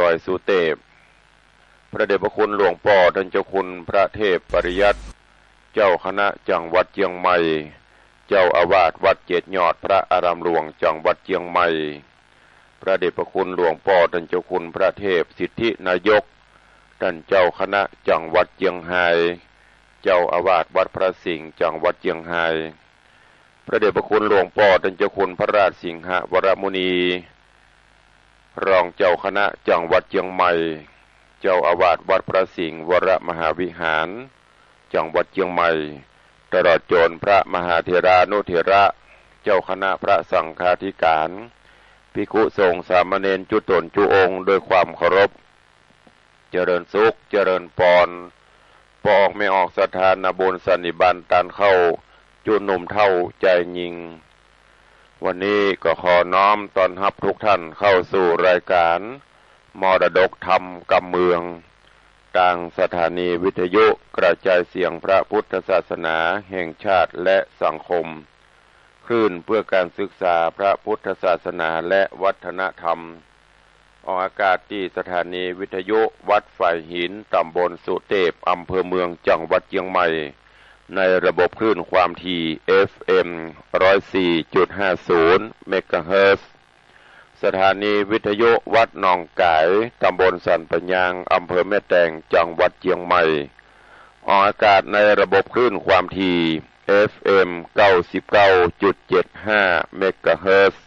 ดอยสุเทพพระเดชพระคุณหลวงพ่อท่านเจ้าคุณพระเทพปริยัติเจ้าคณะจังหวัดเชียงใหม่ เจ้าอาวาสวัดเจดยอดพระอารามหลวงจังหวัดเชียงใหม่ พระเดชพระคุณหลวงพ่อท่านเจ้าคุณพระเทพสิทธินายก ท่านเจ้าคณะจังหวัดเชียงไฮเจ้าอาวาสวัดพระสิงห์จังหวัดเชียงไฮพระเดชพระคุณหลวงพ่อท่านเจ้าคุณพระราชสิงหวรมุนี รองเจ้าคณะจังหวัดเชียงใหม่ เจ้าอาวาสวัดพระสิงห์วรมหาวิหาร จังหวัดเชียงใหม่ ตลอดจนพระมหาเถรานุเถระ เจ้าคณะพระสังฆาธิการ ภิกขุสงฆ์สามเณรจุตนจุองค์ด้วยความเคารพ เจริญสุข เจริญปอนปออกไม่ออกสถานบุญสันนิบันตันเข้าจุหนุ่มเท่าใจยิง วันนี้ก็ขอน้อมตอนรับทุกท่านเข้าสู่รายการ มรดกธรรมกำเมืองต่างสถานีวิทยุกระจายเสียงพระพุทธศาสนาแห่งชาติและสังคม คลื่นเพื่อการศึกษาพระพุทธศาสนาและวัฒนธรรม ออกอากาศที่สถานีวิทยุวัดฝ่ายหินตำบลสุเทพอำเภอเมืองจังหวัดเชียงใหม่ ในระบบคลื่นความถี่ FM 104.50 เมกะเฮิรตซ์สถานีวิทยุวัดหนองไกายตำบลสันปะยางอำเภอแม่แตงจังหวัดเชียงใหม่ ออกอากาศในระบบคลื่นความถี่ FM 99.75 เมกะเฮิรตซ์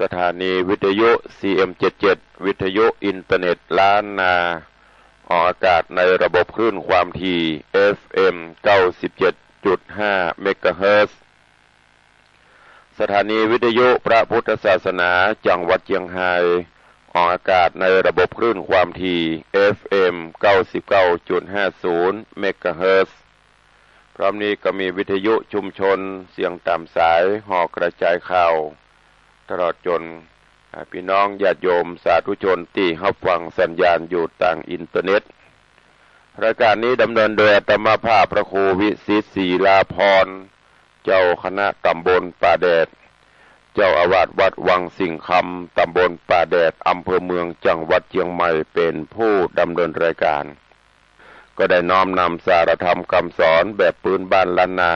สถานีวิทยุ CM77 วิทยุอินเทอร์เน็ตล้านนา ออกอากาศในระบบคลื่นความถี่ FM 97.5เมกะเฮิรตซ์สถานีวิทยุพระพุทธศาสนาจังหวัดเชียงไฮ้ออกอากาศในระบบคลื่นความถี่ FM 99.50เมกะเฮิรตซ์พร้อมนี้ก็มีวิทยุชุมชนเสียงตามสายหอกกระจายข่าว ตลอดจน พี่น้องญาติโยมสาธุชนที่รับฟังสัญญาณอยู่ต่างอินเทอร์เน็ต รายการนี้ดำเนินโดยอาตมาภาพพระครูวิสิตศีลาพร เจ้าคณะตำบลป่าแดด เจ้าอาวาสวัดวังสิงคำตำบลป่าแดดอำเภอเมืองจังหวัดเชียงใหม่เป็นผู้ดำเนินรายการ ก็ได้น้อมนำสารธรรมคำสอนแบบปืนบ้านล้านนา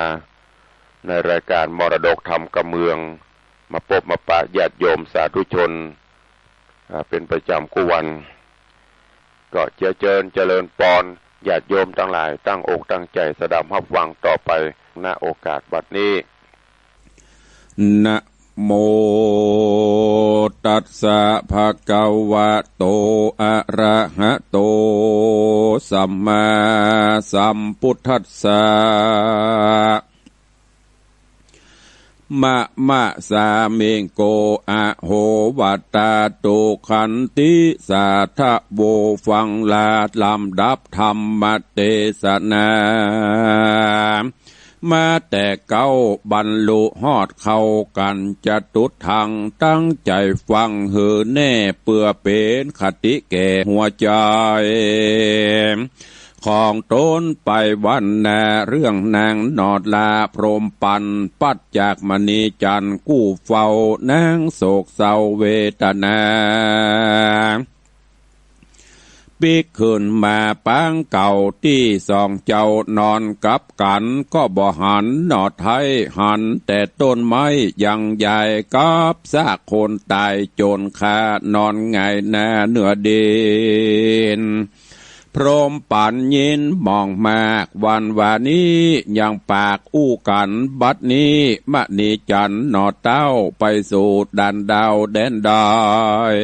ในรายการมรดกธรรมกำเมือง มาพบมาปะญาติโยมสาธุชน เป็นประจำกุวัน ก็เจเจิญเจริญปอนญาติโยมทั้งหลาย ตั้งอกตั้งใจสดับรับฟังต่อไปณโอกาสบัดนี้นะโมตัสสะภะคะวะโต อะระหะโต สัมมาสัมพุทธัสสะ มะมะสาเมงโกอะโหวัตตาโตขันติสาทะโวฟังลาลำดับธรรมเทศนามาแต่เก้าบรรลุหอดเข้ากันจะตุดทางตั้งใจฟังเหือแน่เปื่อเป็นคติแก่หัวใจ ของตนไปวันแนเรื่องนางนอดลาพรมปัน ปัดจากมณีจันกู้เฝ้านางโศกเศร้าเวทนาปีกขึ้นมาปางเก่าที่สองเจ้านอนกับกันก็บ่หันหนอดไทยหันแต่ต้นไม้ยังใหญ่กับซากคนตายโจนคานอนไงหน้าเนื้อดิน พรมปันยินมองมากวันวานี้ยังปากอู้กันบัดนี้มะนีจันหนอดเต้าไปสู่ดันดาวแดนดอย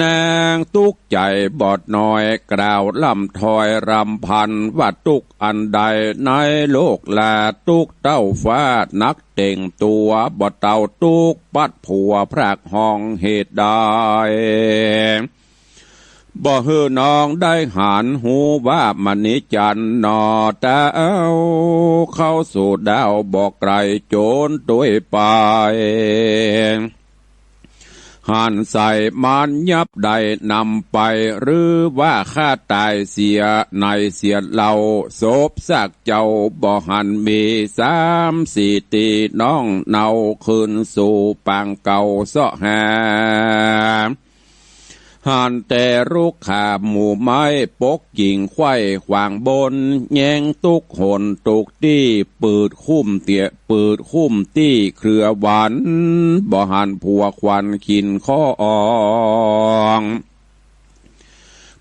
นางตุกใจบอดน้อยกล่าวลำถอยรำพันว่าตุกอันใดในโลกลาตุกเต้าฟ้านักเต่งตัวบอดเต้าตุกปัดผัวพรากห้องเหตุใด บ่ฮือน้องได้หันหูว่ามณิจันนอตาเอาเข้าสู่ดาวบอกไกลโจนตัวยไปหันใส่มันยับใดนำไปหรือว่าข้าตายเสียในเสียเหล่าศพสักเจ้าบ่หันมีสามสี่ตีน้องเนาคืนสู่ปางเก่าเสาะห หันแต่ลูกขาหมู่ไม้ปกกิ่งไข้ขวางบน แยงตุกหนตุกตี้ปืดคุ้มเตียปืดคุ้มตี้เครือหวานบ่หันผัวควันกินข้อออง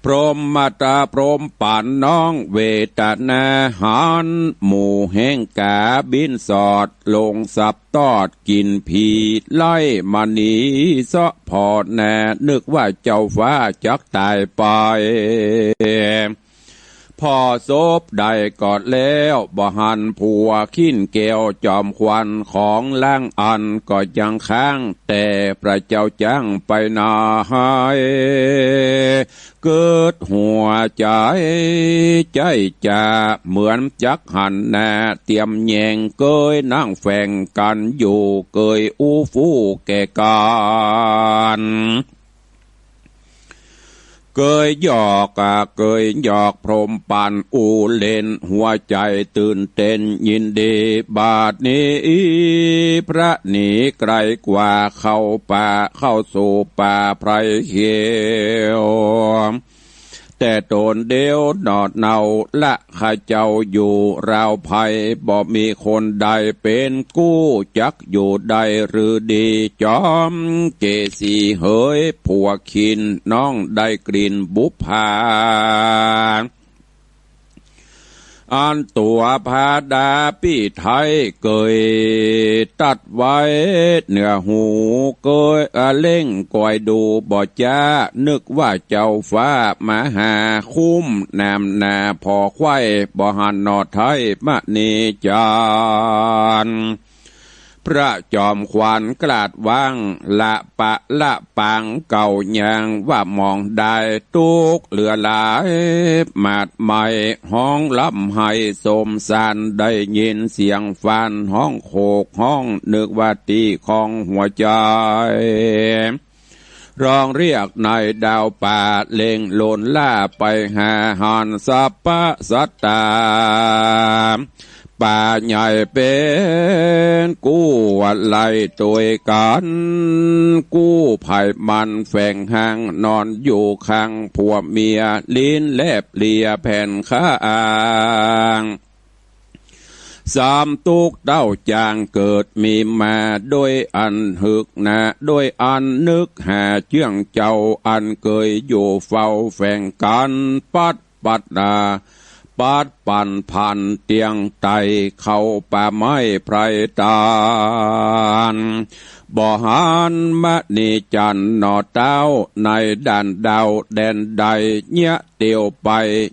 รหมมาตาพรหมป่านน้องเวตนาหอนหมู่แห่งกาบินสอด ลงสับตอดกินผีไล่มาหนีเสาะพอแน่นึกว่าเจ้าฟ้าจักตายไป พอซบได้กอดแล้วบ่หันผัวขิ้นเกวจอมควันของล่างอันก็ยังค้าง แต่พระเจ้าจังไปนาหายเกิดหัวใจใจจะเหมือนจักหันแน่เตรียมแยงเกยนั่งแฝงกันอยู่เกยอู้ฟู่แก่การ เกยหยอกอะเกยหยอกพรมปันอูเล่นหัวใจตื่นเต้นยินดีบาดนี้ พระหนีไกลกว่าเข้าป่าเข้าสู่ป่าไพรเขียว แต่โตนเดียวหนอดเนาละข้าเจ้าอยู่ราวภัยบ่มีคนใดเป็นกู้จักอยู่ใดหรือดีจอม เกสีเหยผัวคินน้องได้กลิ่นบุพพา อันตัวพาดาพี่ไทยเกยตัดไว้เหนือหูเกยเล่งก่อยดูบ่จ้า นึกว่าเจ้าฟ้ามาหาคุ้มนามนาพอไข่บ่หันนอไทยมะนีจาน พระจอมขวัญกลาดว่างละปะละปังเก่ายังว่ามองได้ตุกเหลือหลายมาดใหม่ห้องล้ำให้สมสารได้ยินเสียงฟันห้องโขกห้องนึกว่าตีของหัวใจร้องเรียกนายดาวป่าเล่งโลนล่าไปหาหอนสัพพะสัตตา ป่าใหญ่เป็นกู้อะไรตัวกัน กู้ไผ่มันแฝงห่างนอนอยู่ข้างผัวเมียลิ้นแลบเลียแผ่นข้างสามตุกเต้าจางเกิดมีมาด้วยอันหึกนะด้วยอันนึกหาเชื่องเจ้าอันเคยอยู่เฝ้าแฝงกันปัดปัดดา ปาดปั่นพันเตียงไตเข้าป่าไม้ไพรตาลบ่หานมะนีจันนอเต้าในด่านดาวแดนใดเนี้ยเตียวไป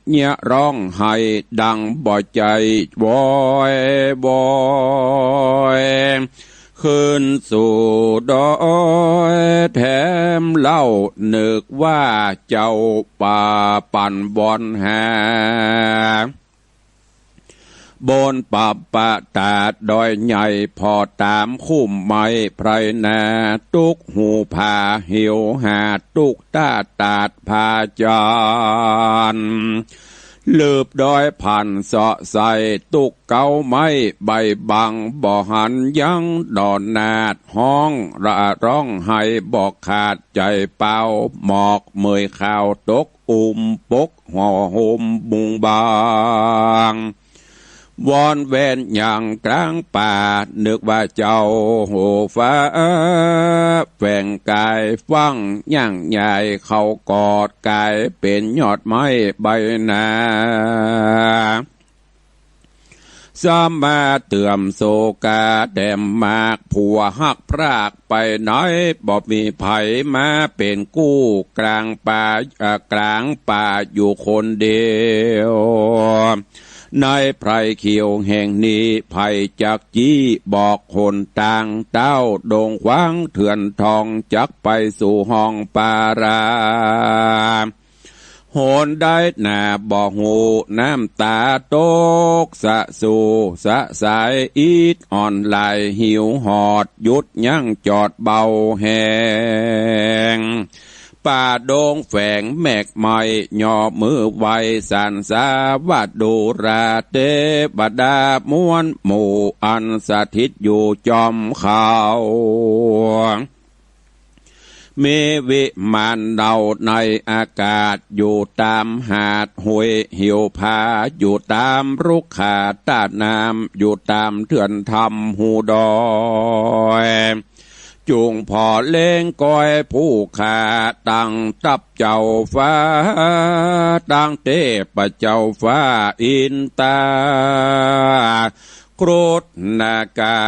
เนี้ยร้องไห้ดังบ่ใจบอยบอย ขึ้นสู่ดอยแถมเล่านึกว่าเจ้าป่าปั่นบอนแหบนปับปะตาดดอยใหญ่พอตามคุ้มไม้ไพรนาตุกหูผาหิวหาตุกตาตาดพาจาน ลืบดอยผ่านเสาะใส่ตุกเกาไม้ใบบังบ่อหันยังดอนนาดห้องระร้องให้บอกขาดใจเป่าหมอกเมยข่าวตกอุ่มปกห่อห่มบุงบาง วอนเวนอย่างกลางป่านึกว่าเจ้าโหฟ้าแฝงกายฟังย่างใหญ่เขากอดกายเป็นยอดไม้ใบหนาสามาเตื่อมโศกาแดมมากผัวหักพรากไปน้อยบ่มีไผมาเป็นกู้กลางป่ากลางป่าอยู่คนเดียว ในไพรเขียวแห่งนี้ไผ่จักจี้บอกคนต่างเต้าดงขวางเถื่อนทองจักไปสู่ห้องปาราโหนได้หนาบอกหูน้ำตาตกสะสู่สะสายอีดอ่อนไหลหิวหอดยุดยั้งจอดเบาแหง ป่าดงแฝงแมกไม้ย่อมือไวสันสาวัดดูราเตบดามวนหมู่อันสถิตอยู่จอมเขาเมวิมานเดาในอากาศอยู่ตามหาดห้วยหิวผาอยู่ตามรุกขาตาดน้ำอยู่ตามเถื่อนทำหูดอย จุงพอเล่งก้อยผู้ขาตั้งตับเจ้าฟ้า ตั้งเทพเจ้าฟ้าอินตาโครดนากา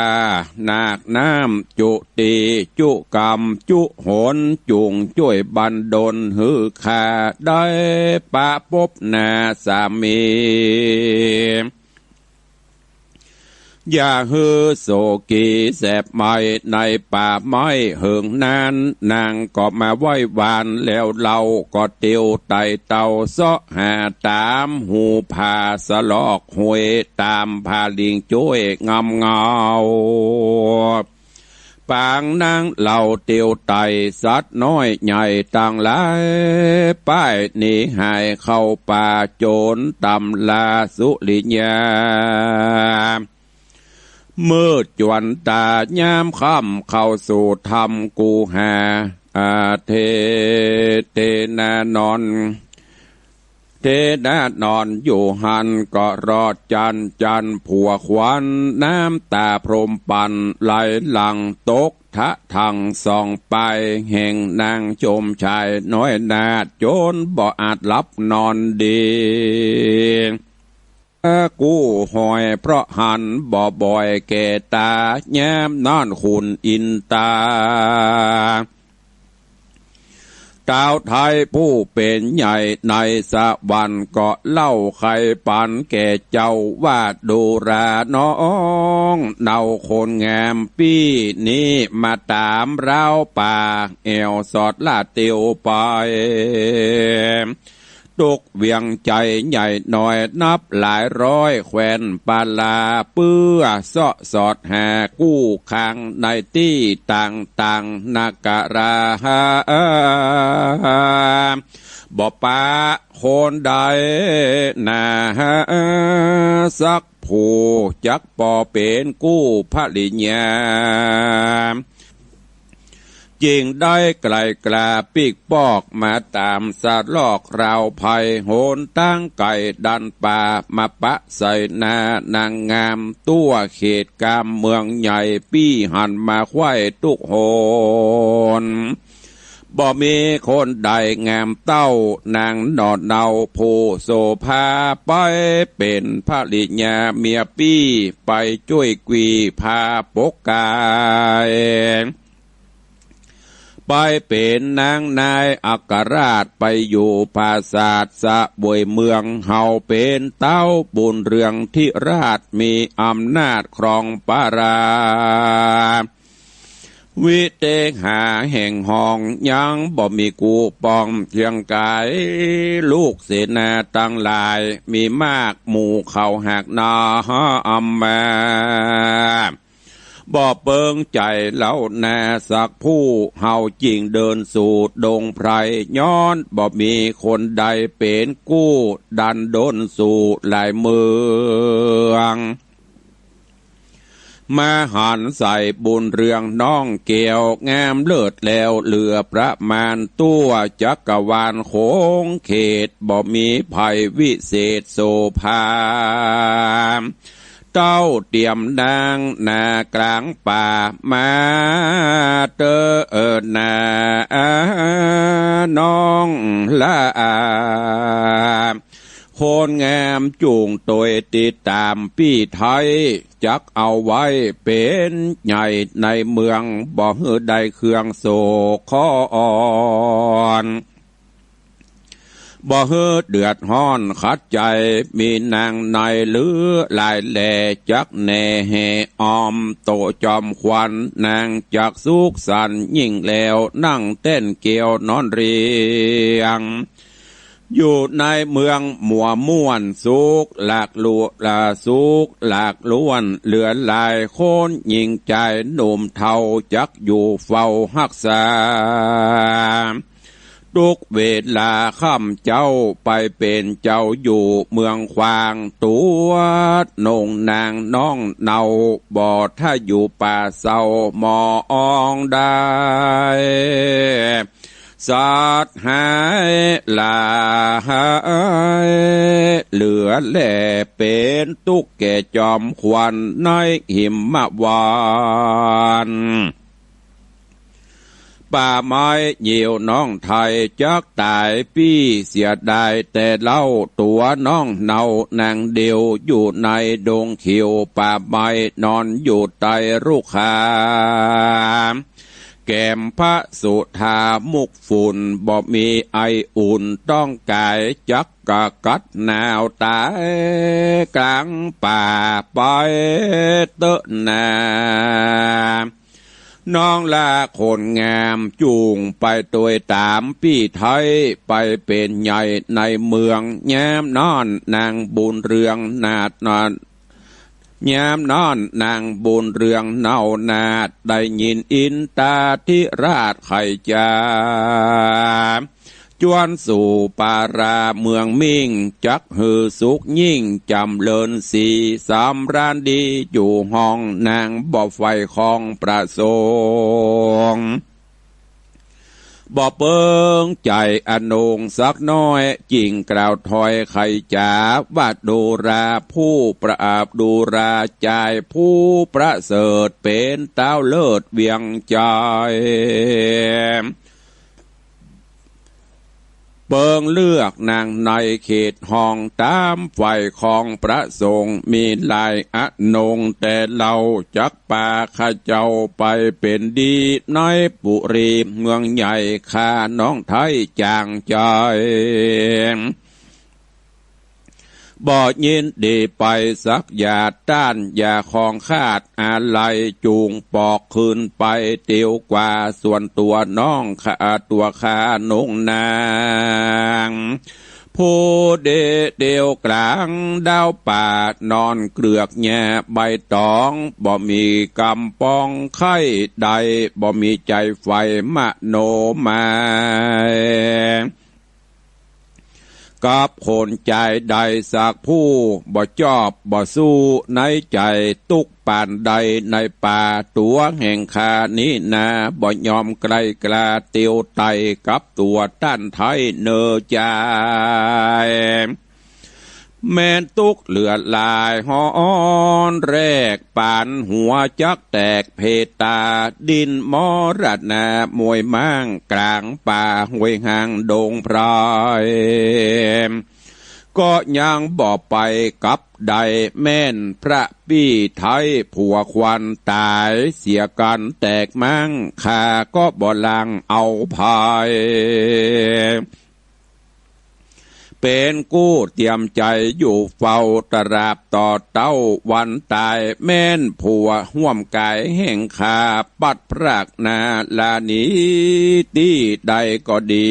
นาคน้ำจุตีจุกรรม จุโหนจุงช่วยบันดลหือขาได้ปะปบนาสามี อย่าฮือโศกีแสบไม้ในป่าไม้เหิงนาน นางก็มาไหว้วานแล้วเราก็เตียวไตเต่าเสาะหาตามหูผาสลอกหวยตามพาลิงจ้วยงามเงาปางนางเหล่าเตียวไตสัตว์น้อยใหญ่ต่างหลายป้ายหนีหายเข้าป่าโจรตำลาสุริยา มืดจวนตายามค่ำเข้าสู่ธรรมกูหาอาเทเทนานอน เทนานอนอยู่หันก็รอดจันจันผัวควันน้ำตาพรมปันไหลหลังตกทะทางส่องไปแห่งนางชมชายน้อยนาดโจนบ่อาจหลับนอนดี กู้หอยเพราะหันบ่บ่อยแก่ตา แย้มนอนขุนอินตาดาวไทยผู้เป็นใหญ่ในสวรรค์ก็เล่าไขปันแก่เจ้าว่าดูราน้อง เนาคนงามปี้นี้มาตามเราป่า เอวสอดลาเตียวไป ตกเวียงใจใหญ่หน่อยนับหลายร้อยแควนปาลาเปื้อเสาะสอดแหากู้คางในที่ต่างต่างๆนากราฮาบ่ปาโคนใดนาสักผู้จักปอเป็นกู้พระลิญญา จิงได้ไกลกลาปีกปอกมาตามสาลอกราวภัยโหนตั้งไก่ดันป่ามาปะใส่นานางงามตัวเขตกามเมืองใหญ่ปี้หันมาควายตุกโหนบ่มีคนใดงามเต้านางนอดเนาผู้โสภาไปเป็นพระลิญาเมียปี้ไปช่วยกวีพาปกกาย ไปเป็นนางนายอัครราชไปอยู่ภาษาสะบวยเมืองเฮาเป็นเต้าบุญเรืองที่ราชมีอำนาจครองปาราวิเตหาแห่งห้องยังบ่มีกูปองเทียงกายลูกเสนาตั้งหลายมีมากหมู่เขาหักนาฮะอัมมา บ่เปิงใจเล่าแน่สักผู้เฮาจริงเดินสู่ดงไพรย้อนบ่มีคนใดเป็นกู้ดันดนสู่หลายเมืองมาหันใส่บุญเรืองน้องเกี่ยวงามเลิศแล้วเหลือประมาณตัวจักรวาลโค้งเขตบ่มีภัยวิเศษโสภา เต้าเตรียมนางนากลางป่ามาเตอเออนาน้องละอาโคนงามจูงตัวติดตามพี่ไทย จักเอาไว้เป็นใหญ่ในเมืองบ่ฮือใดเครื่องโศกขออ่อน บ่ฮือเดือดห้อนขัดใจ มีนางในหรือลายแหล่จักแน่แหออมโตจอมควันนางจากสุกสันยิ่งแล้วนั่งเต้นเกี่ยวนอนเรียง อยู่ในเมืองมัวม่วนสุกหลากลัวลาสุกหลากล้วน เหลือลายโคนยิงใจหนุ่มเทาจักอยู่เฝ้าหักษา ทุกเวลาข้ามเจ้าไปเป็นเจ้าอยู่เมืองควางตัวนงนางน้องเนาบอดถ้าอยู่ป่าเศร้าหมออองได้สัตหายลาหายเหลือแหล่เป็นตุกแก่จอมควันในหิมะวาน ป่าไม้เหี่ยวน้องไทยจักตายปี้เสียดายแต่เล่าตัวน้องเนานางเดียวอยู่ในดงเขียวป่าไม้นอนอยู่ใต้รูกขามแก้มพระสุธามุกฝุ่นบ่มีไออุ่นต้องกายจักกะกัดหนาวตายกลางป่าไปเตอะนา น้องลาคนงามจูงไปตัวตามพี่ไทย ไปเป็นใหญ่ในเมืองแย้มนอนนางบุญเรืองนาดนอนแย้มนอนนางบุญเรืองเนานาดได้ยินอินตาที่ราชไข่จา จวนสู่ปาราเมืองมิ่ง จักหือสุกยิ่งจำเลินสีสามร้านดีอยู่ห้องนางบ่อไฟของประสงค์บ่เปิงใจอนงสักน้อยจิงกล่าวถอยไขจ๋าวาดูราผู้ประอาบดูราใจผู้ประเสริฐเป็นเต้าเลิศเวียงใจ เปิงเลือกนางในเขตห้องตามไฟของพระสงฆ์มีลายอนงแต่เราจักป่าข้าเจ้าไปเป็นดีในปุรีเมืองใหญ่ข้าน้องไทยจางใจ บ่ยินดีไปสักอย่าต้านอย่าของคาดอะไรจูงปอกคืนไปเตียวกว่าส่วนตัวน้องขาตัวขานงนางผู้เดเดียวกลางดาวป่านอนเกลือกแง่ใบตองบ่มีกำปองไข่ใดบ่มีใจไฟมะโนมา กับคนใจใดสักผู้บ่จอบบ่สู้ในใจตุกป่านใดในป่าตัวแห่งคานี้นาบ่ยอมไกลกลาเตียวไตกับตัวต้านไทยเนอใจาย แม่นตุกเหลือลายหอนแรกปานหัวจักแตกเพตา ดินมอรัดนมวยมั่งกลางป่าห้วยหางดงพรายก็ยังบอกไปกับใดแม่นพระปี้ไทยผัวควันตายเสียกันแตกมั่งขาก็บ่ลังเอาภาย เป็นกู้เตรียมใจอยู่เฝ้าตราบต่อเต้าวันตายแม่นผัวห่วมกายแห่งขาปัดพรากนาลานีตีใดก็ดี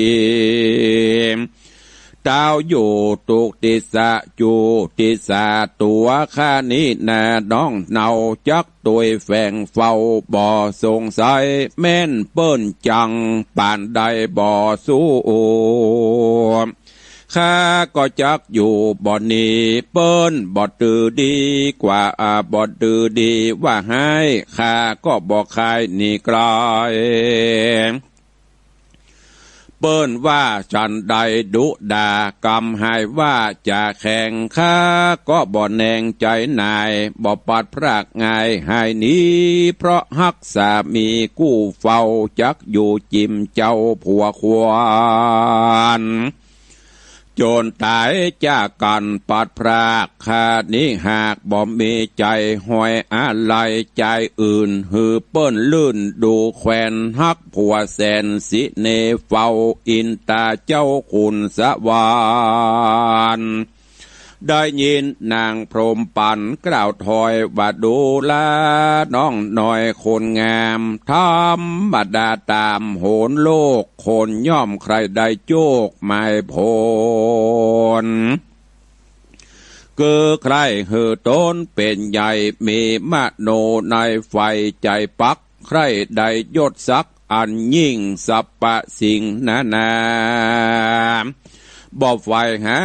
ดาวอยู่ตุกติสะจูติสาตัวข้านี้นาน้องเนาจักตัวแฝงเฝ้าบ่อสงสัยแม่นเปิ้นจังป่านใดบ่อสู้ ข้าก็จักอยู่บ่อนนี้เปิ้นบ่ตือดีกว่าอาบ่ตือดีว่าให้ข้าก็บ่คายนี่กลายเปิ้นว่าฉันใดดุดากำให้ว่าจะแข่งข้าก็บ่แนงใจนายบ่ปัดพรากง่ายให้นี้ เพราะฮักสามีกู้เฝ้าจักอยู่จิมเจ้าผัวควาน โจรตายจากกันปัดพรากคาดนี้หากบ่มีใจหอยอะไรใจอื่น หือเปิ้นลื่นดูแควนฮักผัวแสนสิเนเฝ้าอินตาเจ้าคุณสวาน ได้ยินนางพรมปันกล่าวถอยว่าดูแลน้องหน่อยคนงามธรรมดาตามโหนโลก คนย่อมใครได้โจกไม่พ้นเกือใครเหือต้นเป็นใหญ่มีมะโนในไฟใจปัก ใครใดยศสักอันยิ่งสัปปะสิ่งนานา บ่ไฟหา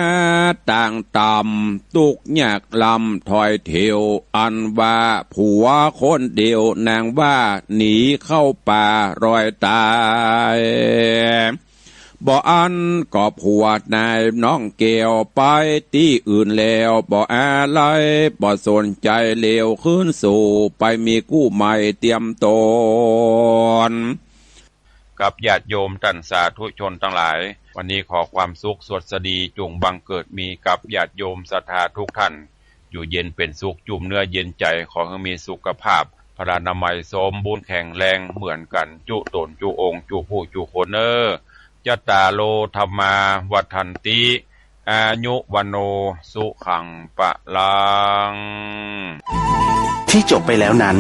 ต่างต่ำตุกยากลำถอยเถียว อันว่าผัวคนเดียวนางว่าหนีเข้าป่ารอยตายบ่อันก็ผัวนายน้องเกวไปที่อื่นแล้วบ่อะไรบ่สนใจเลวขึ้นสู่ไปมีกู้ใหม่เตรียมตนกับญาติโยมท่านสาธุชนทั้งหลาย วันนี้ขอความสุขสวดสดีจงบังเกิดมีกับญาติโยมศรัทธาทุกท่าน อยู่เย็นเป็นสุขจุ่มเนื้อเย็นใจขอให้มีสุขภาพพระนามัยสมบูรณ์แข็งแรงเหมือนกันจุตนจุองค์จุผู้จุคนเนอร์จตาโลธรรมาวัฏันติ อายุวันโนสุขังปะลัง ที่จบไปแล้วนั้น